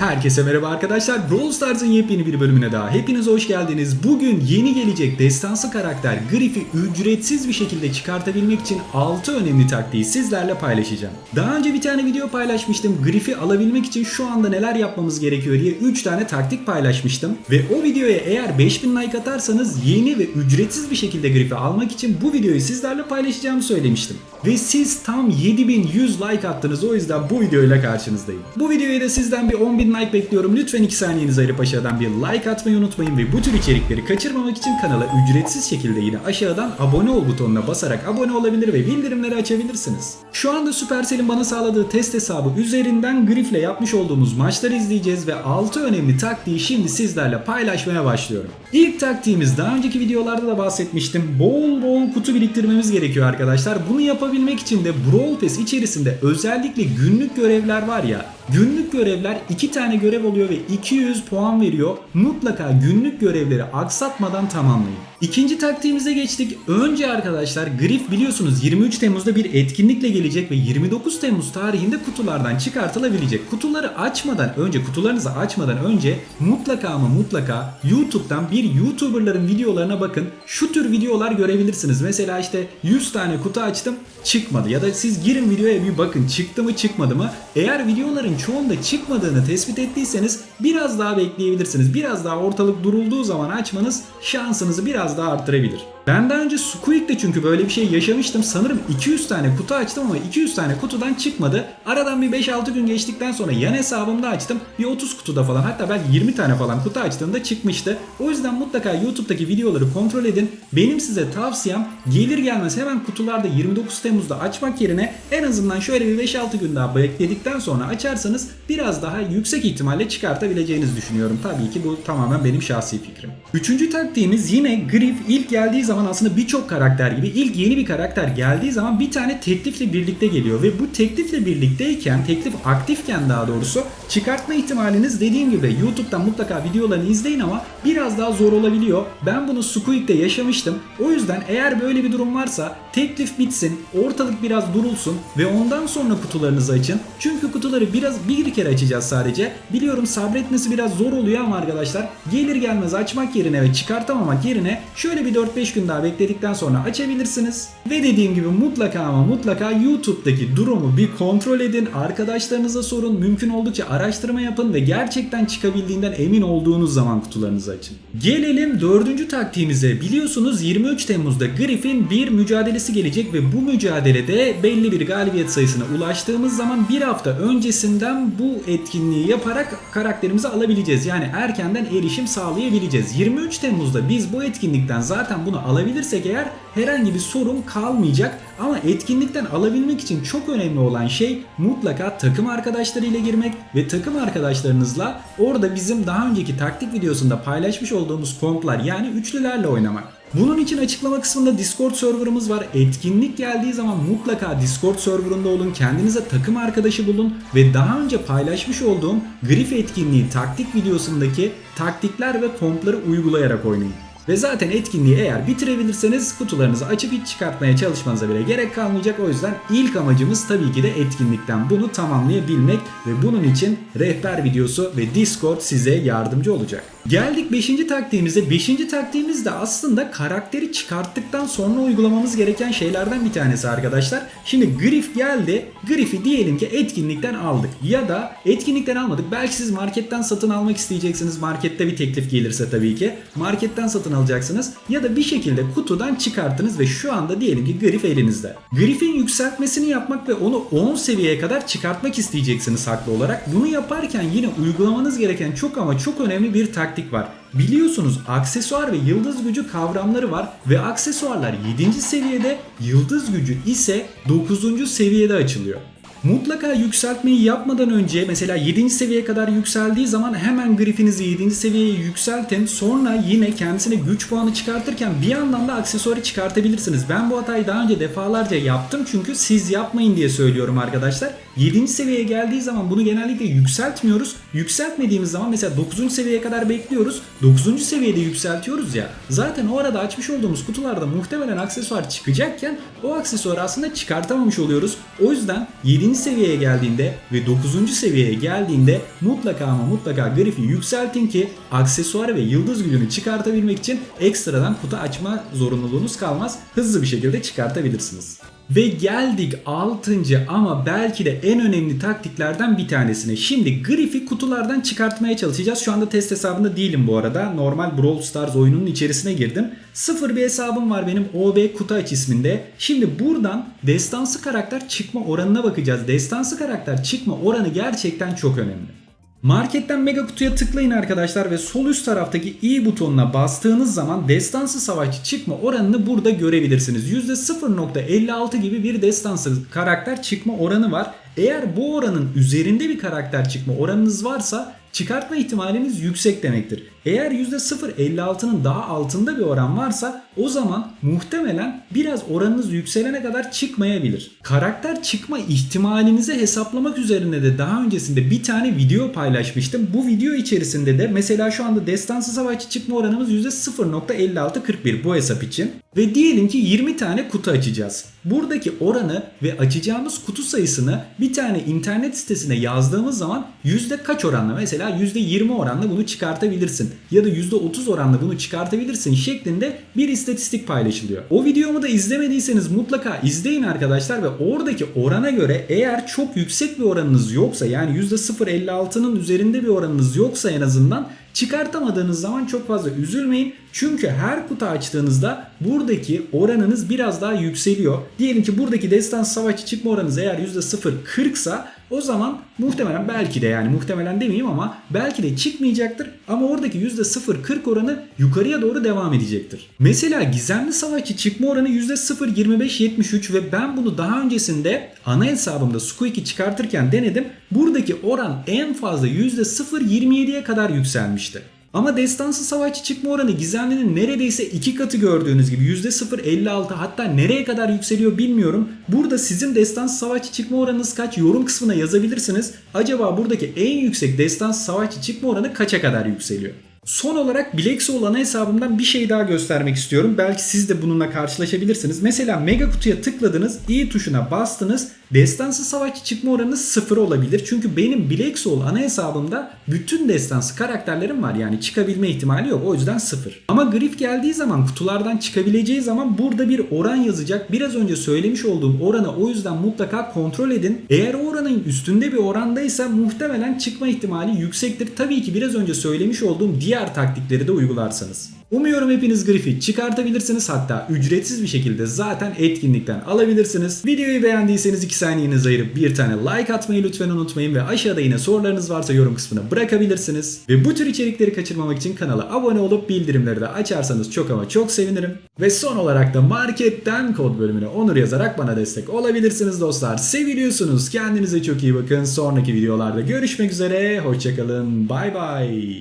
Herkese merhaba arkadaşlar. Brawl Stars'ın yepyeni bir bölümüne daha hepiniz hoş geldiniz. Bugün yeni gelecek destansı karakter Griff'i ücretsiz bir şekilde çıkartabilmek için 6 önemli taktiği sizlerle paylaşacağım. Daha önce bir tane video paylaşmıştım. Griff'i alabilmek için şu anda neler yapmamız gerekiyor diye 3 tane taktik paylaşmıştım. Ve o videoya eğer 5000 like atarsanız yeni ve ücretsiz bir şekilde Griff'i almak için bu videoyu sizlerle paylaşacağımı söylemiştim. Ve siz tam 7100 like attınız o yüzden bu videoyla karşınızdayım. Bu videoya da sizden bir 10.000 like bekliyorum. Lütfen 2 saniyenizi ayırıp aşağıdan bir like atmayı unutmayın ve bu tür içerikleri kaçırmamak için kanala ücretsiz şekilde yine aşağıdan abone ol butonuna basarak abone olabilir ve bildirimleri açabilirsiniz. Şu anda Supercell'in bana sağladığı test hesabı üzerinden Griff'le yapmış olduğumuz maçları izleyeceğiz ve 6 önemli taktiği şimdi sizlerle paylaşmaya başlıyorum. İlk taktiğimiz daha önceki videolarda da bahsetmiştim. Bol bol kutu biriktirmemiz gerekiyor arkadaşlar. Bunu yapabilmek için de Brawl Pass içerisinde özellikle günlük görevler var ya Günlük görevler 2 tane görev oluyor ve 200 puan veriyor. Mutlaka günlük görevleri aksatmadan tamamlayın. İkinci taktiğimize geçtik. Önce arkadaşlar Griff biliyorsunuz 23 Temmuz'da bir etkinlikle gelecek ve 29 Temmuz tarihinde kutulardan çıkartılabilecek. Kutuları açmadan önce, kutularınızı açmadan önce mutlaka ama mutlaka YouTube'dan bir YouTuber'ların videolarına bakın. Şu tür videolar görebilirsiniz. Mesela işte 100 tane kutu açtım çıkmadı ya da siz girin videoya bir bakın çıktı mı çıkmadı mı. Eğer videoların çoğunda çıkmadığını tespit ettiyseniz biraz daha bekleyebilirsiniz. Biraz daha ortalık durulduğu zaman açmanız şansınızı biraz daha arttırabilir. Ben daha önce Squeak'te çünkü böyle bir şey yaşamıştım. Sanırım 200 tane kutu açtım ama 200 tane kutudan çıkmadı. Aradan bir 5-6 gün geçtikten sonra yan hesabımda açtım. Bir 30 kutuda falan hatta belki 20 tane falan kutu açtığımda çıkmıştı. O yüzden mutlaka YouTube'daki videoları kontrol edin. Benim size tavsiyem gelir gelmez hemen kutularda 29 Temmuz'da açmak yerine en azından şöyle bir 5-6 gün daha bekledikten sonra açarsanız biraz daha yüksek ihtimalle çıkartabileceğinizi düşünüyorum. Tabii ki bu tamamen benim şahsi fikrim. Üçüncü taktiğimiz yine Griff ilk geldiği zaman aslında birçok karakter gibi ilk yeni bir karakter geldiği zaman bir tane teklifle birlikte geliyor ve bu teklifle birlikteyken teklif aktifken daha doğrusu çıkartma ihtimaliniz dediğim gibi YouTube'dan mutlaka videolarını izleyin ama biraz daha zor olabiliyor. Ben bunu Squeak'te yaşamıştım. O yüzden eğer böyle bir durum varsa teklif bitsin, ortalık biraz durulsun ve ondan sonra kutularınızı açın. Çünkü kutuları biraz bir kere açacağız sadece. Biliyorum sabretmesi biraz zor oluyor ama arkadaşlar gelir gelmez açmak yerine ve çıkartamamak yerine şöyle bir 4-5 gün daha bekledikten sonra açabilirsiniz. Ve dediğim gibi mutlaka ama mutlaka YouTube'daki durumu bir kontrol edin. Arkadaşlarınıza sorun. Mümkün oldukça araştırma yapın ve gerçekten çıkabildiğinden emin olduğunuz zaman kutularınızı açın. Gelelim dördüncü taktiğimize. Biliyorsunuz 23 Temmuz'da Griffin bir mücadelesi gelecek ve bu mücadelede belli bir galibiyet sayısına ulaştığımız zaman bir hafta öncesinden bu etkinliği yaparak karakterimizi alabileceğiz. Yani erkenden erişim sağlayabileceğiz. 23 Temmuz'da biz bu etkinlikten zaten bunu alabilirsek eğer herhangi bir sorun kalmayacak. Ama etkinlikten alabilmek için çok önemli olan şey mutlaka takım arkadaşlarıyla girmek ve takım arkadaşlarınızla orada bizim daha önceki taktik videosunda paylaşmış olduğumuz komplar yani üçlülerle oynamak. Bunun için açıklama kısmında Discord serverımız var. Etkinlik geldiği zaman mutlaka Discord serverında olun. Kendinize takım arkadaşı bulun ve daha önce paylaşmış olduğum Griff etkinliği taktik videosundaki taktikler ve kompları uygulayarak oynayın. Ve zaten etkinliği eğer bitirebilirseniz kutularınızı açıp hiç çıkartmaya çalışmanıza bile gerek kalmayacak. O yüzden ilk amacımız tabii ki de etkinlikten bunu tamamlayabilmek ve bunun için rehber videosu ve Discord size yardımcı olacak. Geldik 5. taktiğimize. 5. taktiğimiz de aslında karakteri çıkarttıktan sonra uygulamamız gereken şeylerden bir tanesi arkadaşlar. Şimdi Griff geldi. Griff'i diyelim ki etkinlikten aldık. Ya da etkinlikten almadık. Belki siz marketten satın almak isteyeceksiniz. Markette bir teklif gelirse tabii ki. Marketten satın alacaksınız. Ya da bir şekilde kutudan çıkarttınız ve şu anda diyelim ki Griff elinizde. Griff'in yükseltmesini yapmak ve onu 10 seviyeye kadar çıkartmak isteyeceksiniz haklı olarak. Bunu yaparken yine uygulamanız gereken çok ama çok önemli bir taktik var. Biliyorsunuz aksesuar ve yıldız gücü kavramları var ve aksesuarlar 7. seviyede, yıldız gücü ise 9. seviyede açılıyor. Mutlaka yükseltmeyi yapmadan önce mesela 7. seviyeye kadar yükseldiği zaman hemen grifinizi 7. seviyeye yükseltin. Sonra yine kendisine güç puanı çıkartırken bir yandan da aksesuarı çıkartabilirsiniz. Ben bu hatayı daha önce defalarca yaptım çünkü siz yapmayın diye söylüyorum arkadaşlar. 7. seviyeye geldiği zaman bunu genellikle yükseltmiyoruz. Yükseltmediğimiz zaman mesela 9. seviyeye kadar bekliyoruz. 9. seviyede yükseltiyoruz ya. Zaten o arada açmış olduğumuz kutularda muhtemelen aksesuar çıkacakken o aksesuarı aslında çıkartamamış oluyoruz. O yüzden 7. seviyeye geldiğinde ve 9. seviyeye geldiğinde mutlaka ama mutlaka grifi yükseltin ki aksesuar ve yıldız gülünü çıkartabilmek için ekstradan kutu açma zorunluluğunuz kalmaz. Hızlı bir şekilde çıkartabilirsiniz. Ve geldik 6. ama belki de en önemli taktiklerden bir tanesine. Şimdi Griff'i kutulardan çıkartmaya çalışacağız. Şu anda test hesabında değilim bu arada. Normal Brawl Stars oyununun içerisine girdim. Sıfır bir hesabım var benim OB Kutu Aç isminde. Şimdi buradan destansı karakter çıkma oranına bakacağız. Destansı karakter çıkma oranı gerçekten çok önemli. Marketten mega kutuya tıklayın arkadaşlar ve sol üst taraftaki i butonuna bastığınız zaman destansı savaşçı çıkma oranını burada görebilirsiniz. %0.56 gibi bir destansı karakter çıkma oranı var. Eğer bu oranın üzerinde bir karakter çıkma oranınız varsa çıkartma ihtimaliniz yüksek demektir. Eğer %0.56'nın daha altında bir oran varsa o zaman muhtemelen biraz oranınız yükselene kadar çıkmayabilir. Karakter çıkma ihtimalinizi hesaplamak üzerine de daha öncesinde bir tane video paylaşmıştım. Bu video içerisinde de mesela şu anda destansı savaşçı çıkma oranımız %0.5641 bu hesap için. Ve diyelim ki 20 tane kutu açacağız. Buradaki oranı ve açacağımız kutu sayısını bir tane internet sitesine yazdığımız zaman yüzde kaç oranla mesela %20 oranla bunu çıkartabilirsin ya da %30 oranla bunu çıkartabilirsin şeklinde bir istatistik paylaşılıyor. O videomu da izlemediyseniz mutlaka izleyin arkadaşlar ve oradaki orana göre eğer çok yüksek bir oranınız yoksa yani %0.56'nın üzerinde bir oranınız yoksa en azından Çıkartamadığınız zaman çok fazla üzülmeyin. Çünkü her kutu açtığınızda buradaki oranınız biraz daha yükseliyor. Diyelim ki buradaki destans savaşçı çıkma oranınız eğer %0.40 sa o zaman muhtemelen belki de yani muhtemelen demeyeyim ama belki de çıkmayacaktır. Ama oradaki %0.40 oranı yukarıya doğru devam edecektir. Mesela gizemli savaşçı çıkma oranı %0.25-73 ve ben bunu daha öncesinde ana hesabımda Squeak'i çıkartırken denedim. Buradaki oran en fazla %0.27'ye kadar yükselmişti. Ama destansı savaşçı çıkma oranı gizemlinin neredeyse iki katı gördüğünüz gibi %0.56 hatta nereye kadar yükseliyor bilmiyorum. Burada sizin destansı savaşçı çıkma oranınız kaç yorum kısmına yazabilirsiniz. Acaba buradaki en yüksek destansı savaşçı çıkma oranı kaça kadar yükseliyor? Son olarak Soul ana hesabımdan bir şey daha göstermek istiyorum. Belki siz de bununla karşılaşabilirsiniz. Mesela mega kutuya tıkladınız, i tuşuna bastınız. Destansı savaşçı çıkma oranınız sıfır olabilir. Çünkü benim Soul ana hesabımda bütün destansı karakterlerim var. Yani çıkabilme ihtimali yok. O yüzden sıfır. Ama Griff geldiği zaman kutulardan çıkabileceği zaman burada bir oran yazacak. Biraz önce söylemiş olduğum oranı o yüzden mutlaka kontrol edin. Eğer o oranın üstünde bir orandaysa muhtemelen çıkma ihtimali yüksektir. Tabii ki biraz önce söylemiş olduğum diğer taktikleri de uygularsanız. Umuyorum hepiniz Griff'i çıkartabilirsiniz hatta ücretsiz bir şekilde zaten etkinlikten alabilirsiniz. Videoyu beğendiyseniz 2 saniyenizi ayırıp bir tane like atmayı lütfen unutmayın ve aşağıda yine sorularınız varsa yorum kısmına bırakabilirsiniz. Ve bu tür içerikleri kaçırmamak için kanala abone olup bildirimleri de açarsanız çok ama çok sevinirim. Ve son olarak da marketten kod bölümüne onur yazarak bana destek olabilirsiniz dostlar. Seviliyorsunuz. Kendinize çok iyi bakın. Sonraki videolarda görüşmek üzere. Hoşçakalın. Bay bay.